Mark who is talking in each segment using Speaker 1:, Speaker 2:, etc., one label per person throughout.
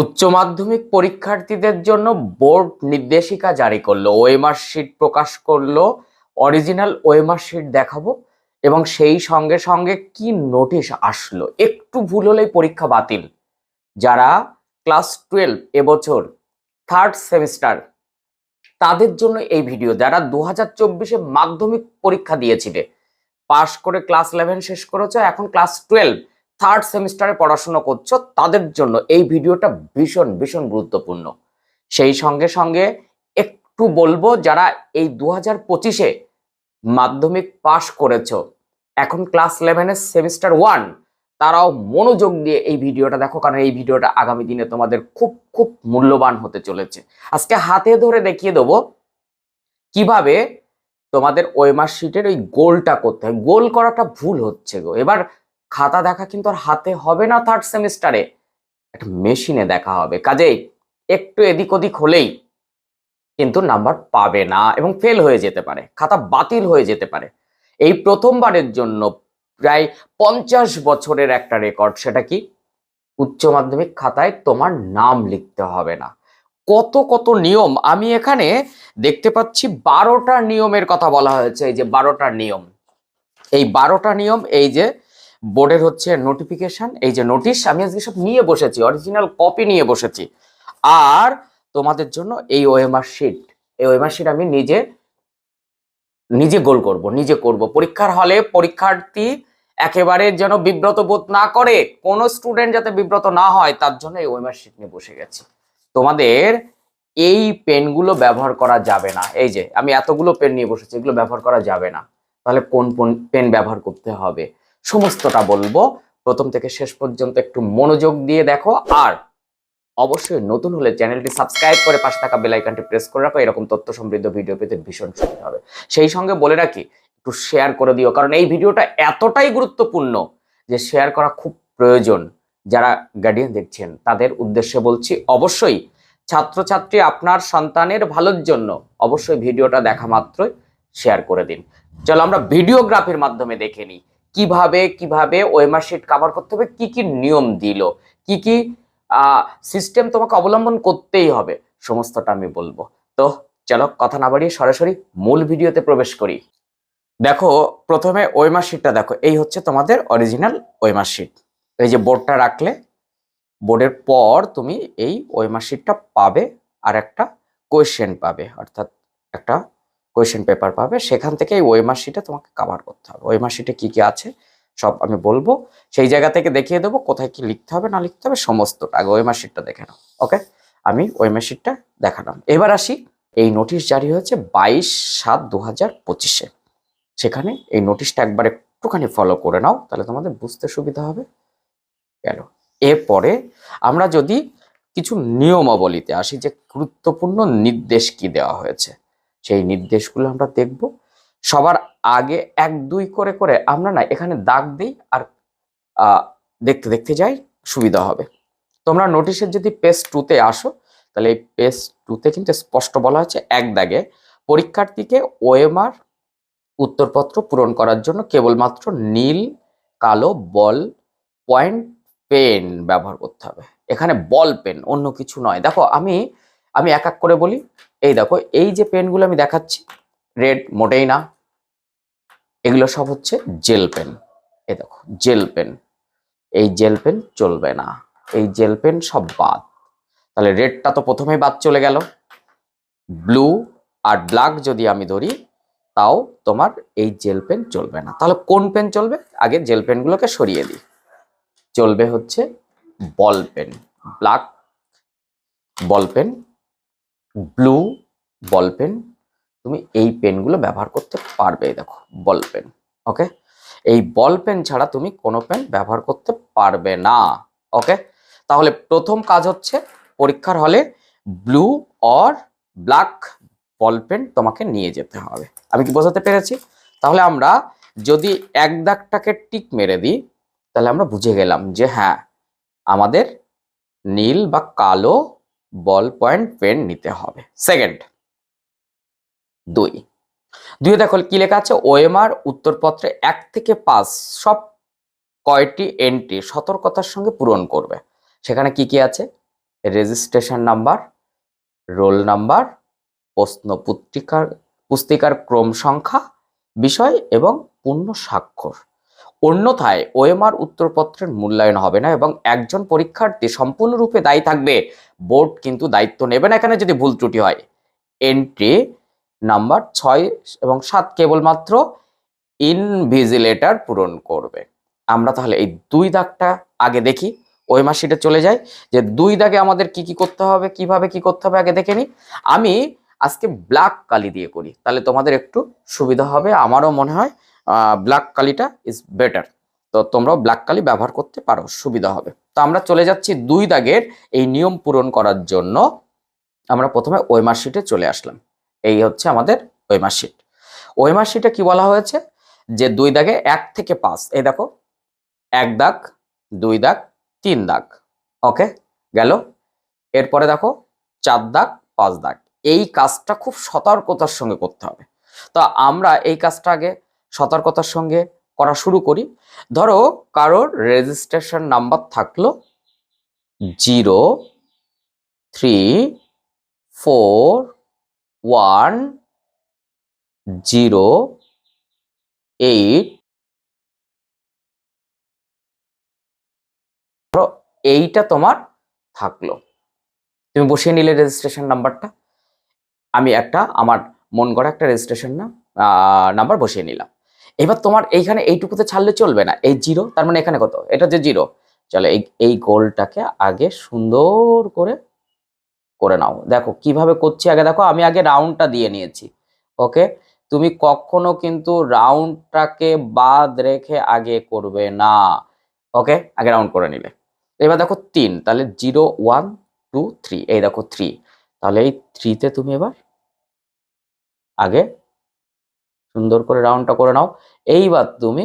Speaker 1: উচ্চ মাধ্যমিক পরীক্ষার্থীদের জন্য বোর্ড নির্দেশিকা জারি করল। ওএমআর শিট প্রকাশ করল। অরিজিনাল ওএমআর শিট দেখাবো এবং সেই সঙ্গে সঙ্গে কি নোটিশ আসলো? একটু ভুল হলেই পরীক্ষা বাতিল। যারা ক্লাস টুয়েলভ এবছর থার্ড সেমিস্টার তাদের জন্য এই ভিডিও যারা দু হাজার চব্বিশে মাধ্যমিক পরীক্ষা দিয়েছিলে, পাশ করে ক্লাস ইলেভেন শেষ করেছ, এখন ক্লাস টুয়েলভ থার্ড সেমিস্টারে পড়াশোনা করছ, তাদের জন্য এই ভিডিওটা ভীষণ ভীষণ গুরুত্বপূর্ণ। সেই সঙ্গে সঙ্গে একটু বলব, যারা এই দু হাজার পঁচিশে মাধ্যমিক পাশ করেছ, এখন ক্লাস ইলেভেনের সেমিস্টার ওয়ান তারাও মনোযোগ দিয়ে এই ভিডিওটা দেখো, কারণ এই ভিডিওটা আগামী দিনে তোমাদের খুব খুব মূল্যবান হতে চলেছে। আজকে হাতে ধরে দেখিয়ে দেবো, কীভাবে তোমাদের ওয়েমার শিটের ওই গোলটা করতে হয়। গোল করাটা ভুল হচ্ছে গো। এবার খাতা দেখা কিন্তু আর হাতে হবে না থার্ড সেমিস্টারে একটা মেশিনে দেখা হবে। কাজেই একটু এদিক ওদিক হলেই কিন্তু নাম্বার পাবে না এবং ফেল হয়ে যেতে পারে। খাতা বাতিল হয়ে যেতে পারে। এই প্রথমবারের জন্য প্রায় পঞ্চাশ বছরের একটা রেকর্ড সেটা কি? উচ্চ মাধ্যমিক খাতায় তোমার নাম লিখতে হবে না। কত কত নিয়ম? আমি এখানে দেখতে পাচ্ছি বারোটা নিয়মের কথা বলা হয়েছে। এই যে বারোটা নিয়ম। এই বারোটা নিয়ম, এই যে বোর্ডের হচ্ছে নোটিফিকেশন এই যে নোটিশ আমি আজকে সব নিয়ে বসেছি অরিজিনাল কপি নিয়ে বসেছি। আর তোমাদের জন্য এই ওএমআর শিট এই ওএমআর শিট আমি নিজে নিজে গোল করব, নিজে করব। পরীক্ষার হলে পরীক্ষার্থী একেবারে যেন বিব্রত বোধ না করে, কোনো স্টুডেন্ট যাতে বিব্রত না হয়, তার জন্য এই ওএমআর শিট নিয়ে বসে গেছি। তোমাদের এই পেনগুলো ব্যবহার করা যাবে না। এই যে, আমি এতগুলো পেন নিয়ে বসেছি, এগুলো ব্যবহার করা যাবে না। তাহলে কোন পেন ব্যবহার করতে হবে? সমস্তটা বলব। প্রথম থেকে শেষ পর্যন্ত একটু মনোযোগ দিয়ে দেখো। আর অবশ্যই নতুন হলে চ্যানেলটি সাবস্ক্রাইব করে পাশে থাকা বেল আইকনটি প্রেস করে রাখো। এরকম তথ্য সমৃদ্ধ ভিডিও পেতে ভীষণ সুবিধা হবে। সেই সঙ্গে বলে রাখি, একটু শেয়ার করে দিও। কারণ এই ভিডিওটা এতটাই গুরুত্বপূর্ণ যে শেয়ার করা খুব প্রয়োজন। যারা গার্ডিয়ান দেখছেন, তাদের উদ্দেশ্যে বলছি, অবশ্যই ছাত্রছাত্রী আপনার সন্তানের ভালোর জন্য অবশ্যই ভিডিওটা দেখা মাত্রই শেয়ার করে দিন। চলো আমরা ভিডিওগ্রাফির মাধ্যমে দেখে নিই। কীভাবে কীভাবে ওয়েমার শিট কভার করতে হবে, কি কি নিয়ম দিল, কি কি সিস্টেম তোমাকে অবলম্বন করতেই হবে, সমস্তটা আমি বলব। তো চলো কথা না বাড়িয়ে সরাসরি মূল ভিডিওতে প্রবেশ করি। দেখো, প্রথমে ওয়েমার শিটটা দেখো, এই হচ্ছে তোমাদের অরিজিনাল ওয়েমার শিট এই যে বোর্ডটা রাখলে বোর্ডের পর তুমি এই ওয়েমার শিটটা পাবে আর একটা কোয়েশ্চেন পাবে, অর্থাৎ একটা কোয়েশ্চেন পেপার পাবে, সেখান থেকে এই ওয়েমার শিটে তোমাকে কভার করতে হবে। ওয়েমার শিটে কি কি আছে সব আমি বলব। সেই জায়গা থেকে দেখিয়ে দেবো কোথায় কি লিখতে হবে, না লিখতে হবে, সমস্তটা আগে ওয়েমার শিটটা দেখে নাও ওকে আমি ওয়েমার শিটটা দেখালাম। এবার আসি, এই নোটিশ জারি হয়েছে বাইশ সাত দু হাজার পঁচিশে। সেখানে এই নোটিশটা একবার একটুখানি ফলো করে নাও, তাহলে তোমাদের বুঝতে সুবিধা হবে। গেল। এরপরে আমরা যদি কিছু নিয়মাবলীতে আসি যে গুরুত্বপূর্ণ নির্দেশ কি দেওয়া হয়েছে সেই নির্দেশগুলো আমরা দেখব, সবার আগে এক, দুই করে করে আমরা না এখানে দাগ দিই আর দেখতে দেখতে যাই, সুবিধা হবে। তোমরা নোটিশের যদি পেজ টুতে আসো, তাহলে এই পেজ টুতে কিন্তু স্পষ্ট বলা হচ্ছে এক দাগে পরীক্ষার্থীকে ওএমআর উত্তরপত্র পূরণ করার জন্য কেবলমাত্র নীল, কালো বল পয়েন্ট পেন ব্যবহার করতে হবে। এখানে বল পেন অন্য কিছু নয়। দেখো আমি আমি এক এক করে বলি। এই দেখো, এই যে পেনগুলো আমি দেখাচ্ছি রেড মোটেই না। এগুলো সব হচ্ছে জেল পেন এই দেখো জেল পেন এই জেল পেন চলবে না। এই জেল পেন সব বাদ। তাহলে রেডটা তো প্রথমেই বাদ চলে গেল। ব্লু আর ব্ল্যাক যদি আমি ধরি, তাও তোমার এই জেল পেন চলবে না। তাহলে কোন পেন চলবে? আগে জেল পেনগুলোকে সরিয়ে দিই। চলবে হচ্ছে ball pen black ball pen blue ball pen, তুমি এই পেনগুলো ব্যবহার করতে পারবে, দেখো, বল পেন, ওকে? এই বল পেন ছাড়া তুমি কোনো পেন ব্যবহার করতে পারবে না, ওকে? তাহলে প্রথম কাজ হচ্ছে পরীক্ষার হলে blue or black ball pen তোমাকে নিয়ে যেতে হবে। আমি কি বোঝাতে পেরেছি? তাহলে আমরা যদি এক দাগটাকে টিক মেরে দিই, তাহলে আমরা বুঝে গেলাম যে হ্যাঁ আমাদের নীল বা কালো বল পয়েন্ট পেন নিতে হবে। সেকেন্ড, দুই। দুই দেখো কি লেখা আছে? ওএমআর উত্তরপত্রে এক থেকে পাঁচ সব কয়টি এন্ট্রি সতর্কতার সঙ্গে পূরণ করবে। সেখানে কি কি আছে? রেজিস্ট্রেশন নাম্বার রোল নাম্বার প্রশ্ন পুস্তিকার পুস্তিকার ক্রম সংখ্যা, বিষয় এবং পূর্ণ স্বাক্ষর। অন্যথায় ওএমআর উত্তরপত্রের মূল্যায়ন হবে না এবং একজন পরীক্ষার্থী সম্পূর্ণরূপে দায়ী থাকবে। বোর্ড কিন্তু দায়িত্ব নেবে না এখানে যদি ভুল ত্রুটি হয়। এন্ট্রি নাম্বার ছয় এবং সাত কেবলমাত্র ইনভিজিলেটর পূরণ করবে। আমরা তাহলে এই দুই দাগটা আগে দেখি। ওই মাসিটা চলে যায় যে দুই দাগে আমাদের কি কি করতে হবে, কীভাবে কি করতে হবে আগে দেখে নিই। আমি আজকে ব্ল্যাক কালি দিয়ে করি। তাহলে তোমাদের একটু সুবিধা হবে। আমারও মনে হয় ব্ল্যাক কালিটা ইজ বেটার তো তোমরাও ব্ল্যাক কালি ব্যবহার করতে পারো, সুবিধা হবে। তো আমরা চলে যাচ্ছি দুই দাগের এই নিয়ম পূরণ করার জন্য। আমরা প্রথমে ওই মার্কশিটে চলে আসলাম। এই হচ্ছে আমাদের ওই মার্কশিট। ওই মার্কশিটে কি বলা হয়েছে? যে দুই দাগে এক থেকে পাঁচ, এই দেখো, এক দাগ, দুই দাগ, তিন দাগ, ওকে, গেল। এরপরে দেখো, চার দাগ, পাঁচ দাগ। এই কাজটা খুব সতর্কতার সঙ্গে করতে হবে। তো আমরা এই কাজটা আগে সতর্কতার সঙ্গে করা শুরু করি। ধরো কারোর রেজিস্ট্রেশন নাম্বার থাকল zero three four one zero eight এইটা তোমার থাকল। তুমি বসিয়ে নিলে রেজিস্ট্রেশন নাম্বারটা আমি একটা আমার মন গড়া একটা রেজিস্ট্রেশন নাম্বার বসিয়ে নিলাম। এবার তোমার এইখানে এইটুকুতে ছাড়লে চলবে না। এই জিরো তার মানে এখানে কত? এটা যে জিরো চলো এই এই গোলটাকে আগে সুন্দর করে করে নাও। দেখো কীভাবে করছি আগে। দেখো আমি আগে রাউন্ডটা দিয়ে নিয়েছি। ওকে তুমি কখনো কিন্তু রাউন্ডটাকে বাদ রেখে আগে করবে না। ওকে আগে রাউন্ড করে নিলে। এবার দেখো তিন, তাহলে জিরো ওয়ান টু থ্রি এই দেখো থ্রি তাহলে এই থ্রিতে তুমি এবার আগে সুন্দর করে রাউন্ডটা করে নাও। এইবার তুমি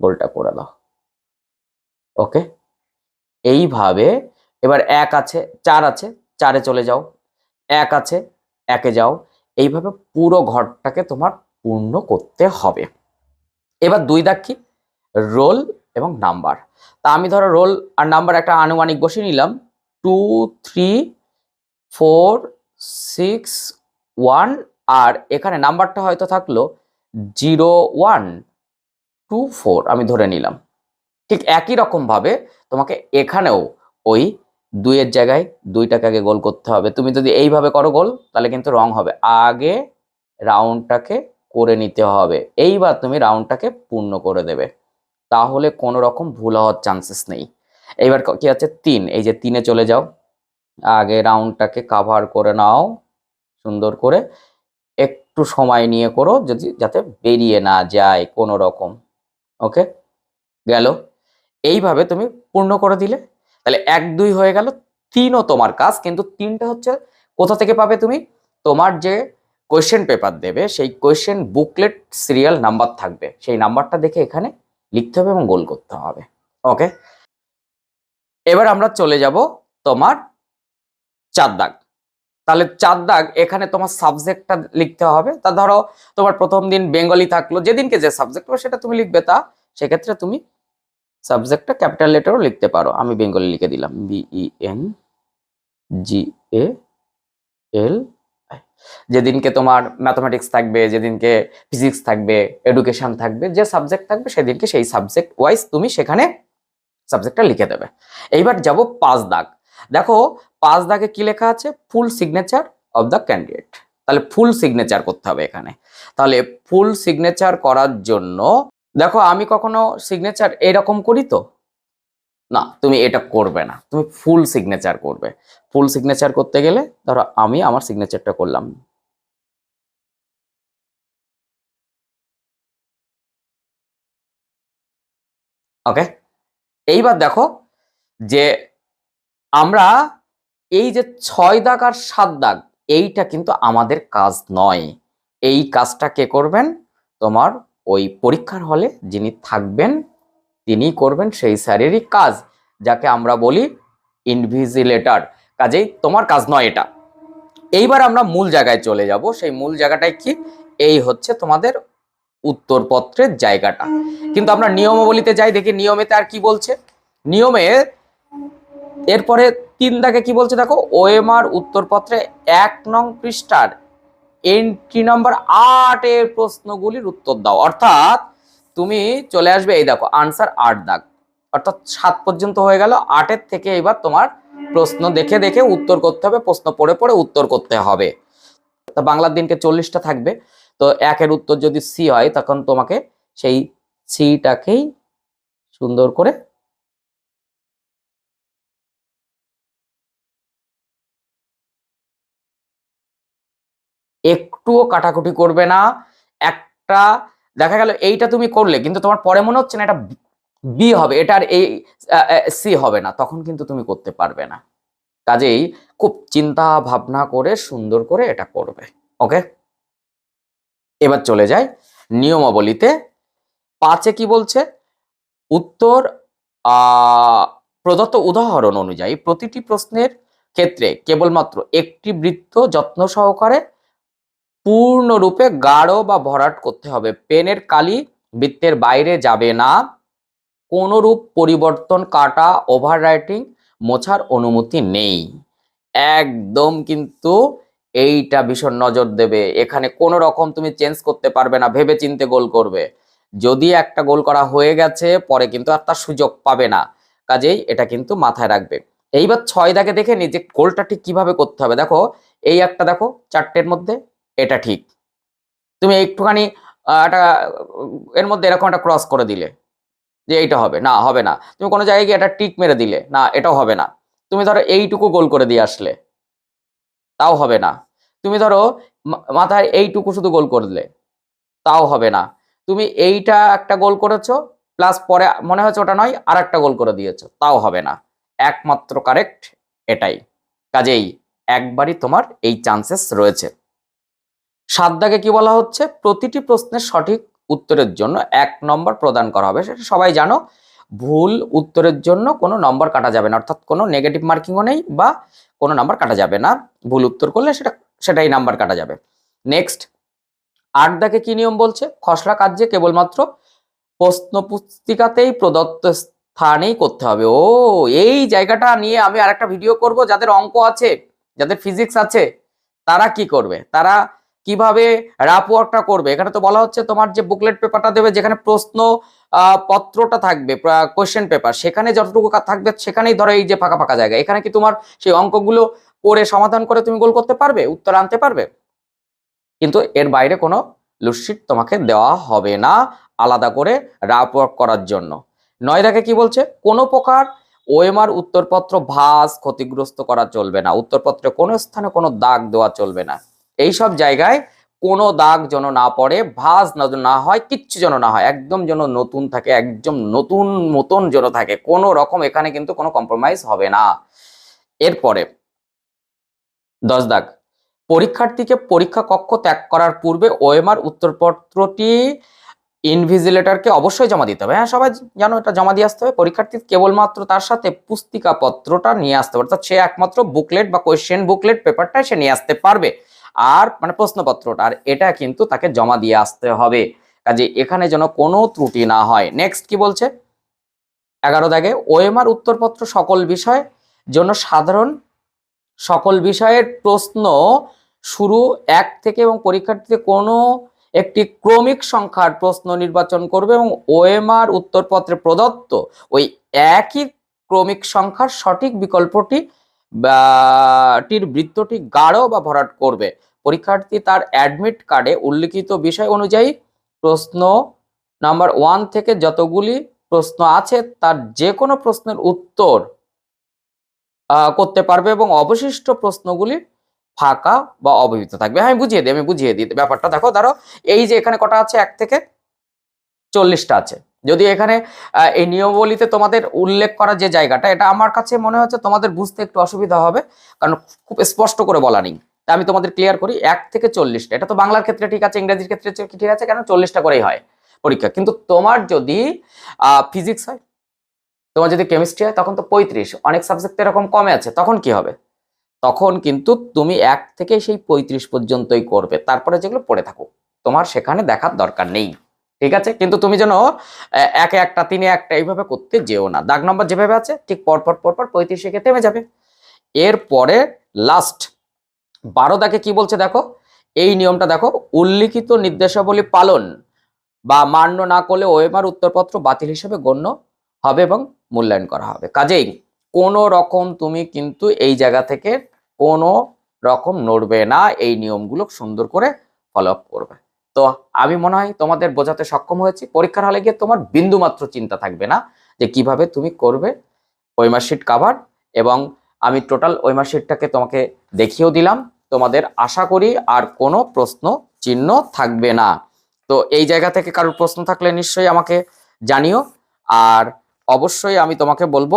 Speaker 1: গোলটা করে দাও। ওকে এইভাবে, এবার এক আছে, চার আছে, চারে চলে যাও। এক আছে, একে যাও। এইভাবে পুরো ঘরটাকে তোমার পূর্ণ করতে হবে। এবার দুই দাগ কি? রোল এবং নাম্বার তা আমি ধরো রোল আর নাম্বার একটা আনুমানিক বসিয়ে নিলাম। Two three four six one আর এখানে নাম্বারটা হয়তো থাকল জিরো ওয়ান টু ফোর, আমি ধরে নিলাম। ঠিক একই রকমভাবে তোমাকে এখানেও ওই দুইয়ের জায়গায় দুইটাকে আগে গোল করতে হবে। তুমি যদি এইভাবে করো গোল, তাহলে কিন্তু রং হবে। আগে রাউন্ডটাকে করে নিতে হবে। এইবার তুমি রাউন্ডটাকে পূর্ণ করে দেবে। তাহলে কোনো রকম ভুল হওয়ার চান্সেস নেই। এইবার ক- আছে? তিন। এই যে তিনে চলে যাও। আগে রাউন্ডটাকে কাভার করে নাও। সুন্দর করে একটু সময় নিয়ে করো, যদি, যাতে বেরিয়ে না যায় কোনো রকম ওকে? গেল। এইভাবে তুমি পূর্ণ করে দিলে। তাহলে এক, দুই হয়ে গেল, তিনও তোমার কাজ, কিন্তু তিনটা হচ্ছে কোথা থেকে পাবে তুমি? তোমার যে কোয়েশ্চেন পেপার দেবে, সেই কোয়েশ্চেন বুকলেট সিরিয়াল নাম্বার থাকবে। সেই নাম্বারটা দেখে এখানে লিখতে হবে এবং গোল করতে হবে। ওকে? এবার আমরা চলে যাব তোমার চার দাগ। তাহলে চার দাগ, এখানে তোমার সাবজেক্টটা লিখতে হবে। তা ধরো, তোমার প্রথম দিন বেঙ্গলি থাকল, যেদিনকে যে সাবজেক্ট হবে সেটা তুমি লিখবে, তা সেক্ষেত্রে তুমি সাবজেক্টটা ক্যাপিটাল লেটারও লিখতে পারো। আমি বেঙ্গলি লিখে দিলাম। বিই এন জি এ এল যেদিনকে তোমার ম্যাথমেটিক্স থাকবে, যেদিনকে ফিজিক্স থাকবে এডুকেশন থাকবে, যে সাবজেক্ট থাকবে সেদিনকে সেই সাবজেক্ট ওয়াইজ তুমি সেখানে সাবজেক্টটা লিখে দেবে। এইবার যাব পাঁচ দাগ। দেখো পাঁচ দাগে কি লেখা আছে? Full signature of the candidate. তাহলে ফুল সিগনেচার করতে হবে এখানে। তাহলে ফুল সিগনেচার করার জন্য, দেখো আমি কখনো সিগনেচার এরকম করি তো? না, তুমি এটা করবে না। তুমি ফুল সিগনেচার করবে। ফুল সিগনেচার করতে গেলে ধরো আমি আমার সিগনেচারটা করলাম। ওকে? এইবার দেখো যে আমরা এই যে ছয় দাগ আর সাত দাগ, এইটা কিন্তু আমাদের কাজ নয়। এই কাজটা কে করবেন? তোমার ওই পরীক্ষার হলে যিনি থাকবেন তিনি করবেন সেই স্যারেরই কাজ, যাকে আমরা বলি ইনভিজিলেটার। কাজেই তোমার কাজ নয় এটা। এইবার আমরা মূল জায়গায় চলে যাব। সেই মূল জায়গাটায় কি? এই হচ্ছে তোমাদের উত্তরপত্রের জায়গাটা। কিন্তু আমরা নিয়মাবলীতে যাই, দেখি নিয়মেতে আর কি বলছে? নিয়মে এরপরে তিন দাগে কি বলছে দেখো? ওএমআর উত্তরপত্রে এক নং পৃষ্ঠার এন্ট্রি নাম্বার আটের প্রশ্নগুলির উত্তর দাও। অর্থাৎ তুমি চলে আসবে, এই দেখো আনসার আট দাগ। অর্থাৎ সাত পর্যন্ত হয়ে গেল, আটের থেকে এবার তোমার প্রশ্ন দেখে দেখে উত্তর করতে হবে, প্রশ্ন পড়ে পড়ে উত্তর করতে হবে। তা বাংলার দিনকে চল্লিশটা থাকবে, তো একের উত্তর যদি সি হয়, তখন তোমাকে সেই সিটাকেই সুন্দর করে একটুও কাটাকুটি করবে না। একটা, দেখা গেল এইটা তুমি করলে, কিন্তু তোমার পরে মনে হচ্ছে না এটা বি হবে, এটার এই সি হবে না, তখন কিন্তু তুমি করতে পারবে না। কাজেই খুব চিন্তা ভাবনা করে, সুন্দর করে এটা করবে, ওকে? এবার চলে যাই নিয়মাবলীতে। পাঁচে কি বলছে? উত্তর প্রদত্ত উদাহরণ অনুযায়ী প্রতিটি প্রশ্নের ক্ষেত্রে কেবলমাত্র একটি বৃত্ত যত্ন সহকারে পূর্ণরূপে গাঢ় বা ভরাট করতে হবে। পেনের কালি বৃত্তের বাইরে যাবে না। কোনো রূপ পরিবর্তন কাটা ওভার রাইটিং মোছার অনুমতি নেই। একদম কিন্তু এইটা ভীষণ নজর দেবে। এখানে কোনো রকম তুমি চেঞ্জ করতে পারবে না ভেবে চিনতে গোল করবে। যদি একটা গোল করা হয়ে গেছে, পরে কিন্তু আর তার সুযোগ পাবে না। কাজেই এটা কিন্তু মাথায় রাখবে। এইবার ছয় দাগে দেখে নি যে গোলটা ঠিক কীভাবে করতে হবে। দেখো, এই একটা দেখো, চারটের মধ্যে এটা ঠিক। তুমি একটুখানি একটা, এর মধ্যে এরকম একটা ক্রস করে দিলে যে এইটা হবে। না হবে না। তুমি কোনো জায়গায় গিয়ে একটা টিক মেরে দিলে, না, এটাও হবে না। তুমি ধরো এইটুকু গোল করে দিয়ে আসলে, তাও হবে না। তুমি ধরো মাথায় এইটুকু শুধু গোল করলে, তাও হবে না। তুমি এইটা একটা গোল করেছ প্লাস পরে মনে হচ্ছে ওটা নয় আর একটা গোল করে দিয়েছ, তাও হবে না। একমাত্র কারেক্ট এটাই। কাজেই একবারই তোমার এই চান্সেস রয়েছে। সাত দাগে কি বলা হচ্ছে? প্রতিটি প্রশ্নের সঠিক উত্তরের জন্য এক নম্বর প্রদান করা হবে। সেটা সবাই জানো, ভুল উত্তরের জন্য কোনো নম্বর কাটা যাবে না। অর্থাৎ কোনো নেগেটিভ মার্কিংও নেই বা কোনো নাম্বার কাটা যাবে না। ভুল উত্তর করলে সেটা, সেটাই নাম্বার কাটা যাবে। নেক্সট আট দাগে কি নিয়ম বলছে? খসড়া কার্যে কেবলমাত্র প্রশ্ন পুস্তিকাতেই প্রদত্ত স্থানেই করতে হবে। ও, এই জায়গাটা নিয়ে আমি আরেকটা ভিডিও করব। যাদের অঙ্ক আছে, যাদের ফিজিক্স আছে, তারা কি করবে? তারা কীভাবে র্যাপ ওয়ার্কটা করবে? এখানে তো বলা হচ্ছে তোমার যে বুকলেট পেপারটা দেবে, যেখানে প্রশ্ন পত্রটা থাকবে কোয়েশ্চেন পেপার সেখানে যতটুকু থাকবে সেখানেই ধরো এই যে ফাঁকা ফাঁকা জায়গা। এখানে কি তোমার সেই অঙ্কগুলো পড়ে সমাধান করে তুমি গোল করতে পারবে? উত্তর আনতে পারবে? কিন্তু এর বাইরে কোনো লুটশিট তোমাকে দেওয়া হবে না আলাদা করে রাপ ওয়ার্ক করার জন্য। নয় দেখে কি বলছে? কোনো প্রকার ওএমআর উত্তরপত্র ভাস ক্ষতিগ্রস্ত করা চলবে না। উত্তরপত্রে কোনো স্থানে কোনো দাগ দেওয়া চলবে না। এই সব জায়গায় কোনো দাগ যেন না পড়ে ভাস না হয়, কিচ্ছু যেন না হয়, একদম যেন নতুন থাকে, একদম নতুন মতন যেন থাকে, কোনো রকম এখানে কিন্তু কোনো কম্প্রোমাইজ হবে না। এরপরে, দশ দাগ, পরীক্ষার্থীকে পরীক্ষা কক্ষ ত্যাগ করার পূর্বে ওএমআর উত্তরপত্রটি ইনভিজিলেটরকে অবশ্যই জমা দিতে হবে। হ্যাঁ সবাই জানো এটা জমা দিয়ে আসতে হবে। পরীক্ষার্থী কেবলমাত্র তার সাথে পুস্তিকা পত্রটা নিয়ে আসতে হবে অর্থাৎ সে একমাত্র বুকলেট বা কোয়েশ্চেন বুকলেট পেপারটা সে নিয়ে আসতে পারবে। আর মানে প্রশ্নপত্রটা, আর এটা কিন্তু তাকে জমা দিয়ে আসতে হবে। কাজে এখানে যেন কোনো ত্রুটি না হয়। নেক্সট কি বলছে? এগারো দাগে ওএমআর উত্তরপত্র সকল বিষয় জন্য সাধারণ সকল বিষয়ের প্রশ্ন শুরু এক থেকে এবং পরীক্ষার্থীতে কোনো একটি ক্রমিক সংখ্যার প্রশ্ন নির্বাচন করবে এবং ওএমআর উত্তরপত্রে প্রদত্ত ওই একই ক্রমিক সংখ্যার সঠিক বিকল্পটি টির বৃত্তটি গাঢ় বা ভরাট করবে। পরীক্ষার্থী তার অ্যাডমিট কার্ডে উল্লিখিত বিষয় অনুযায়ী প্রশ্ন নাম্বার ওয়ান থেকে যতগুলি প্রশ্ন আছে তার যে কোনো প্রশ্নের উত্তর করতে পারবে এবং অবশিষ্ট প্রশ্নগুলি ফাঁকা বা অবহিত থাকবে। হ্যাঁ আমি বুঝিয়ে দিই, আমি বুঝিয়ে দিই। ব্যাপারটা দেখো ধরো এই যে এখানে কটা আছে? এক থেকে চল্লিশটা আছে। যদি এখানে এই নিয়মাবলীতে তোমাদের উল্লেখ করা যে জায়গাটা, এটা আমার কাছে মনে হচ্ছে তোমাদের বুঝতে একটু অসুবিধা হবে, কারণ খুব স্পষ্ট করে বলা নেই। আমি তোমাদের ক্লিয়ার করি, এক থেকে চল্লিশটা, এটা তো বাংলার ক্ষেত্রে ঠিক আছে, ইংরেজির ক্ষেত্রে ঠিক আছে, কেন চল্লিশটা করেই হয় পরীক্ষা। কিন্তু তোমার যদি ফিজিক্স হয়, তোমার যদি কেমিস্ট্রি হয়, তখন তো পঁয়ত্রিশ, অনেক সাবজেক্ট এরকম কমে আছে, তখন কি হবে? তখন কিন্তু তুমি এক থেকে সেই পঁয়ত্রিশ পর্যন্তই করবে, তারপরে যেগুলো পড়ে থাকো, তোমার সেখানে দেখার দরকার নেই। ঠিক আছে? কিন্তু তুমি যেন একে একটা, তিনে একটা এইভাবে করতে যেও না। দাগ নম্বর যেভাবে আছে, ঠিক পরপর পরপর পঁয়ত্রিশে একে থেমে যাবে। এরপরে লাস্ট বারো দাগে কি বলছে দেখো? এই নিয়মটা দেখো, উল্লিখিত নির্দেশাবলী পালন বা মান্য না করলে ওএমআর উত্তরপত্র বাতিল হিসেবে গণ্য হবে এবং মূল্যায়ন করা হবে। কাজেই কোনো রকম তুমি কিন্তু এই জায়গা থেকে কোনো রকম নড়বে না, এই নিয়মগুলো সুন্দর করে ফলো আপ করবে। তো আমি মনে হয় তোমাদের বোঝাতে সক্ষম হয়েছি। পরীক্ষার হলে গিয়ে তোমার বিন্দু মাত্র চিন্তা থাকবে না যে কীভাবে তুমি করবে ওই মার্কশিট কাভার এবং আমি টোটাল ওই মার্কশিটটাকে তোমাকে দেখিয়েও দিলাম। তোমাদের আশা করি আর কোনো প্রশ্ন চিহ্ন থাকবে না। তো এই জায়গা থেকে কারোর প্রশ্ন থাকলে নিশ্চয়ই আমাকে জানিও। আর অবশ্যই আমি তোমাকে বলব,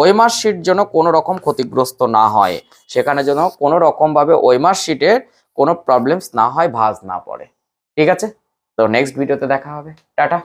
Speaker 1: ওই মার্কশিট যেন কোনো রকম ক্ষতিগ্রস্ত না হয়। সেখানে যেন কোনো রকমভাবে ওই মার্কশিটের কোনো প্রবলেমস না হয়, ভাজ না পড়ে। ঠিক আছে? তো নেক্সট ভিডিওতে দেখা হবে। টাটা।